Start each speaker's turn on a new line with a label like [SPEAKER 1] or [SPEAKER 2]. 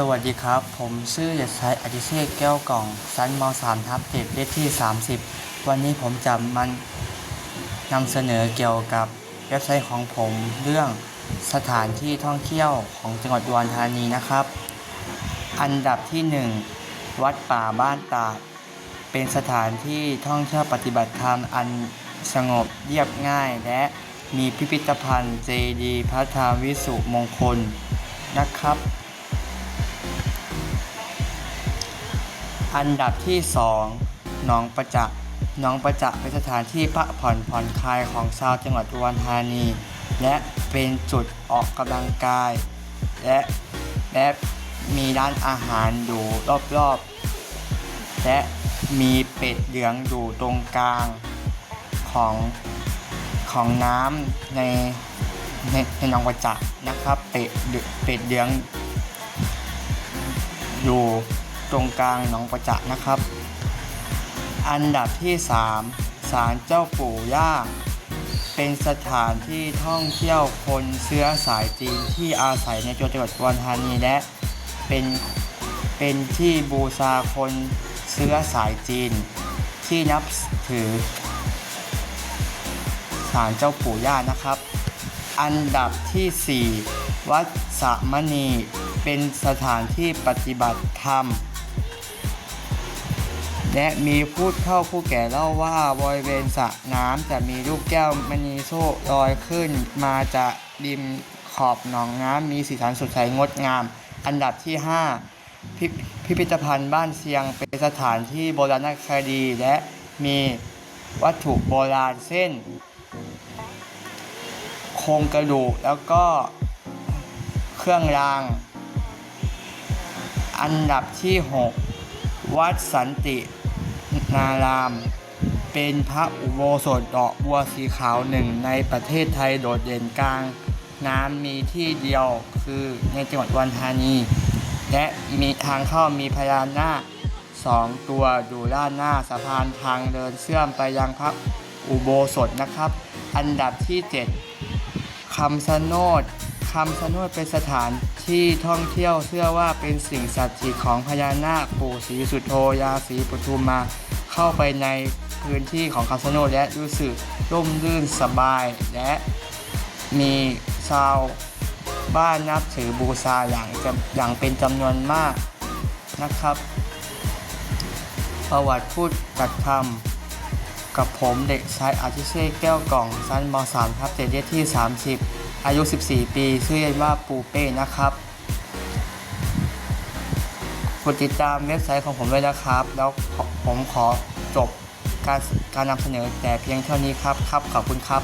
[SPEAKER 1] สวัสดีครับ ผมชื่อเด็กชายอดิเชษแก้วกล่องชั้นม .3 ทับ7เลขที่ 30 วันนี้ผมจะมานำเสนอเกี่ยวกับเว็บไซต์ของผมเรื่องสถานที่ท่องเที่ยวของจังหวัดอุดรธานีนะครับ อันดับที่ 1 วัดป่าบ้านตาด เป็นสถานที่ท่องเที่ยวปฏิบัติธรรมอันสงบเรียบง่าย และมีพิพิธภัณฑ์เจดีย์พระธรรมวิสุมงคลนะครับ อันดับที่ 2 หนองประจักษ์หนองประจักษ์เป็นสถานที่พักผ่อนผ่อนคลายของชาวจังหวัดอุดรธานี และเป็นจุดออกกำลังกาย และและมีร้านอาหารอยู่รอบๆ และมีเป็ดเหลืองอยู่ตรงกลางของของน้ำในในในหนองประจักษ์นะครับ เป็ดเหลืเป็ดเหลืองอยู่ ตรงกลางหนองประจักษ์นะครับ อันดับที่ 3 ศาลเจ้าปู่ย่า เป็นสถานที่ท่องเที่ยวคนเชื้อสายจีนที่อาศัยในจังหวัดอุดรธานีและเป็นเป็นที่บูชาคนเชื้อสายจีน ที่นับถือศาลเจ้าปู่ย่านะครับ อันดับทีสี่4 วัดสะมณีเป็นสถานที่ปฏิบัติธรรม และมีผู้เฒ่าผู้แก่เล่าว่าบริเวณสระน้ำจะมีลูกแก้วมณีโซ่ลอยขึ้น มาจากริมขอบหนองน้ำมีสีสันสดใสงดงาม อันดับที่ 5 พิพิพิธภัณฑ์บ้านเชียงเป็นสถานที่โบราณคดี และมีวัตถุโบราณเส้น โครงกระดูกแล้วก็เครื่องราง อันดับที่ 6 วัดสันติ นาราม เป็นพระอุโบสถดอกบัวสีขาวหนึ่งในประเทศไทยโดดเด่นกลาง น้ำมีที่เดียวคือในจังหวัดวันธานี และมีทางเข้ามีพญานาคสองตัวอยู่ด้านหน้าสะพานทางเดินเชื่อมไปยังพระอุโบสถนะครับ อันดับที่ 7คำชะโนดคำชะโนดเป็นสถานที่ท่องเที่ยวเชื่อว่าเป็นสิ่งศักดิ์สิทธิ์ของพญานาคปู่ศรีสุโธยาศรีปทุมมา เข้าไปในพื้นที่ของคำชะโนและรู้สึกร่มรื่นสบาย และมีชาวบ้านนับถือบูชาอย่างอย่างเป็นจำนวนมากนะครับ ประวัติพูดกัดคำกับผมเด็กชายอาทิเชษฐ์แก้วกล่องชั้นม .3 ครับเจเดที่ 30 อายุ 14 ปี ชื่อเล่นว่าปูเป้นะครับ ดติดตามเว็บไซต์ของผมด้วยนะครับ แล้วผมขอจบการการนำเสนอแต่เพียงเท่านี้ครับ ครับ ขอบคุณครับ